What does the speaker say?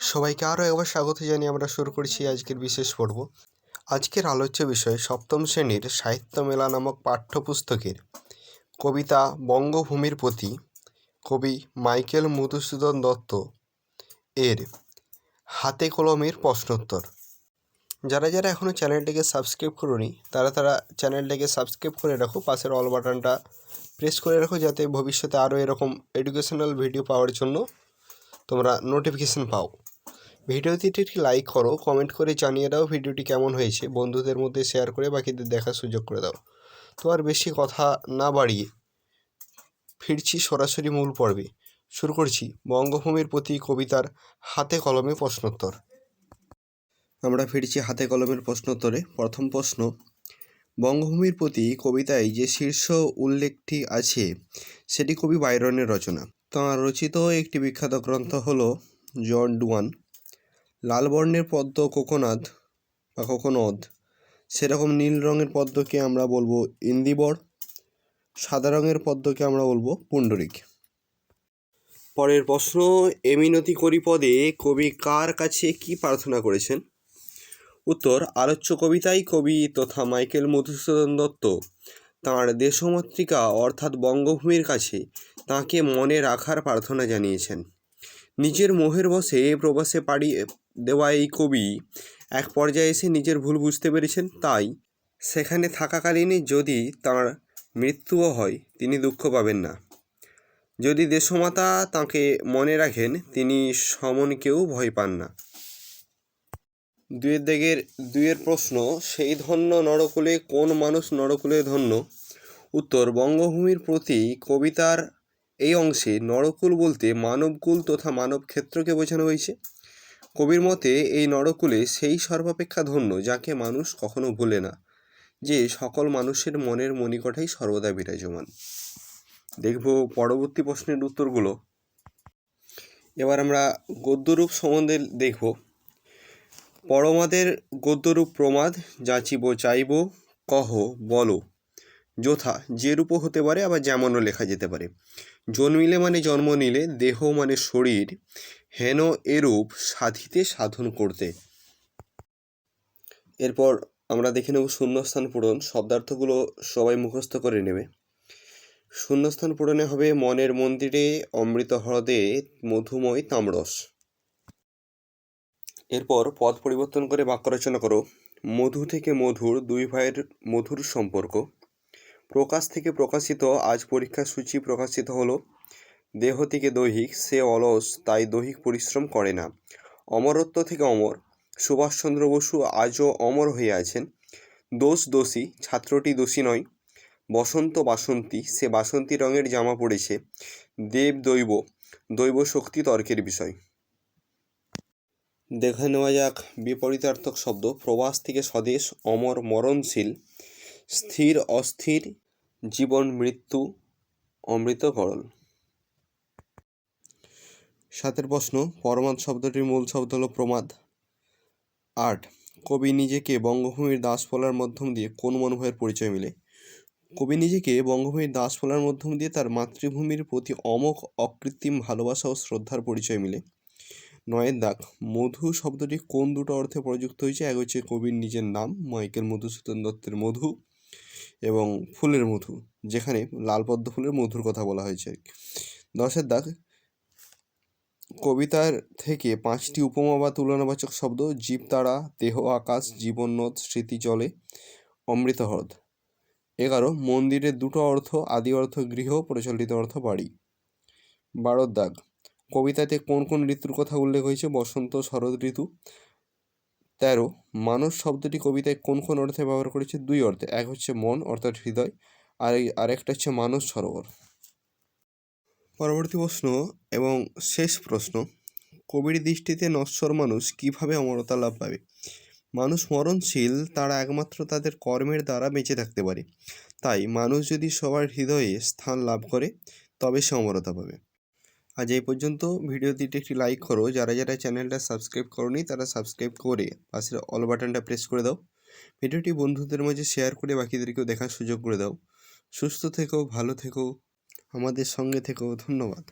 সবাইকে আরও একবার স্বাগত জানিয়ে আমরা শুরু করছি আজকের বিশেষ পর্ব। আজকের আলোচ্য বিষয় সপ্তম শ্রেণির সাহিত্য মেলা নামক পাঠ্যপুস্তকের কবিতা বঙ্গভূমির প্রতি কবি মাইকেল মধুসূদন দত্ত এর হাতে কলমের প্রশ্নোত্তর। যারা যারা এখনও চ্যানেলটিকে সাবস্ক্রাইব করোনি, তারা তারা চ্যানেলটাকে সাবস্ক্রাইব করে রাখো, পাশের অল বাটনটা প্রেস করে রাখো যাতে ভবিষ্যতে আরও এরকম এডুকেশনাল ভিডিও পাওয়ার জন্য তোমরা নোটিফিকেশান পাও। ভিডিওটিতে একটি লাইক করো কমেন্ট করে জানিয়ে দাও ভিডিওটি কেমন হয়েছে। বন্ধুদের মধ্যে শেয়ার করে বাকিদের দেখার সুযোগ করে দাও। তো আর বেশি কথা না বাড়িয়ে ফিরছি সরাসরি মূল পর্বে। শুরু করছি বঙ্গভূমির প্রতি কবিতার হাতে কলমে প্রশ্নোত্তর। আমরা ফিরছি হাতে কলমের প্রশ্নোত্তরে। প্রথম প্রশ্ন, বঙ্গভূমির প্রতি কবিতায় যে শীর্ষ উল্লেখটি আছে, সেটি কবি বাইরনের রচনা। তাঁর রচিত একটি বিখ্যাত গ্রন্থ হল জন ডুয়ান। লাল বর্ণের পদ্ম কোকোনাদ বা কোকোনদ। সেরকম নীল রঙের পদ্মকে আমরা বলব ইন্দিবর, সাদা রঙের পদ্মকে আমরা বলব পুণ্ডরিক। পরের প্রশ্ন, এমিনতি করি পদে কবি কার কাছে কি প্রার্থনা করেছেন? উত্তর, আলোচ্য কবিতায় কবি তথা মাইকেল মধুসূদন দত্ত। তাঁর দেশমাতৃকা অর্থাৎ বঙ্গভূমির কাছে তাঁকে মনে রাখার প্রার্থনা জানিয়েছেন। নিজের মোহের বসে প্রবাসে পাড়ি দেওয়া এই কবি এক পর্যায়ে এসে নিজের ভুল বুঝতে পেরেছেন, তাই সেখানে থাকাকালীনই যদি তাঁর মৃত্যুও হয়, তিনি দুঃখ পাবেন না। যদি দেশমাতা তাঁকে মনে রাখেন, তিনি সমনকেও ভয় পান না। দুয়ের দেগের, দুয়ের প্রশ্ন, সেই ধন্য নরকুলে কোন মানুষ নরকুলে ধন্য? উত্তর, বঙ্গভূমির প্রতি কবিতার এই অংশে নরকুল বলতে মানবকুল তথা মানব ক্ষেত্রকে বোঝানো হয়েছে। কবির মতে এই নরকুলে সেই সর্বাপেক্ষা ধন্য যাকে মানুষ কখনো ভুলে না, যে সকল মানুষের মনের মণিকঠাই সর্বদা বিরাজমান। দেখব পরবর্তী প্রশ্নের উত্তরগুলো। এবার আমরা গদ্যরূপ সম্বন্ধে দেখব। পরমাদের গদ্যরূপ প্রমাদ, যাচিব চাইব, কহ, বলো। যথা যে রূপও হতে পারে, আবার যেমনও লেখা যেতে পারে। জন্মিলে মানে জন্ম নিলে, দেহ মানে শরীর, হেন এরূপ সাধিতে সাধন করতে। এরপর আমরা দেখে নেব শূন্যস্থান পূরণ। শব্দার্থগুলো সবাই মুখস্থ করে নেবে। শূন্যস্থান পূরণে হবে মনের মন্দিরে অমৃত হ্রদে মধুময় তামরস। এরপর পদ পরিবর্তন করে বাক্য রচনা করো। মধু থেকে মধুর দুই ভাইয়ের মধুর সম্পর্ক। প্রকাশ থেকে প্রকাশিত, আজ পরীক্ষার সূচি প্রকাশিত হলো, দেহ থেকে দৈহিক, সে অলস, তাই দৈহিক পরিশ্রম করে না। অমরত্ব থেকে অমর, সুভাষচন্দ্র বসু আজও অমর হয়ে আছেন। দোষ দোষী, ছাত্রটি দোষী নয়, বসন্ত বাসন্তী, সে বাসন্তী রঙের জামা পড়েছে। দেব দৈব দৈব শক্তি তর্কের বিষয়। দেখে নেওয়া যাক বিপরীতার্থক শব্দ, প্রবাস থেকে স্বদেশ, অমর মরণশীল স্থির অস্থির, জীবন মৃত্যু অমৃত গরল সাতের প্রশ্ন পরমাদ শব্দটির মূল শব্দ হলো প্রমাদ। আট, কবি নিজেকে বঙ্গভূমির দাস বলার মাধ্যম দিয়ে কোন মনোভাবের পরিচয় মিলে? কবি নিজেকে বঙ্গভূমির দাস বলার মাধ্যম দিয়ে তার মাতৃভূমির প্রতি অমোঘ, অকৃত্রিম ভালোবাসা ও শ্রদ্ধার পরিচয় মিলে। নয়ের দাগ, মধু শব্দটি কোন দুটো অর্থে প্রযুক্ত হয়েছে? এক হচ্ছে কবির নিজের নাম, মাইকেল মধুসূদন দত্তের মধু। এবং ফুলের মধু, যেখানে লাল পদ্ম ফুলের মধুর কথা বলা হয়েছে। দশের দাগ, কবিতার থেকে পাঁচটি উপমা বা তুলনাবাচক শব্দ, জীব তারা, দেহ আকাশ, জীবননদ, স্মৃতি চলে অমৃত হ্রদ। এগারো, মন্দিরের দুটো অর্থ, আদি অর্থ, গৃহ, প্রচলিত অর্থ, বাড়ি। বারোর দাগ, কবিতাতে কোন কোন ঋতুর কথা উল্লেখ হয়েছে? বসন্ত, শরৎ ঋতু। তেরো, মানুষ শব্দটি কবিতায় কোন কোন অর্থে ব্যবহার করেছে? দুই অর্থে, এক হচ্ছে মন, অর্থাৎ হৃদয়, আর এই আরেকটা হচ্ছে মানস সরোবর। পরবর্তী প্রশ্ন এবং শেষ প্রশ্ন, কবির দৃষ্টিতে নশ্বর মানুষ কীভাবে অমরতা লাভ পাবে? মানুষ মরণশীল, তারা একমাত্র তাদের কর্মের দ্বারা বেঁচে থাকতে পারে। তাই মানুষ যদি সবার হৃদয়ে স্থান লাভ করে, তবে সে অমরতা পাবে। আজ এই পর্যন্ত। ভিডিওটিতে একটি লাইক করো, যারা যারা চ্যানেলটা সাবস্ক্রাইব করনি, তারা সাবস্ক্রাইব করে পাশের অল বাটনটা প্রেস করে দাও। ভিডিওটি বন্ধুদের মাঝে শেয়ার করে বাকিদেরকেও দেখার সুযোগ করে দাও। সুস্থ থেকো, ভালো থেকো, আমাদের সঙ্গে থেকো, ধন্যবাদ।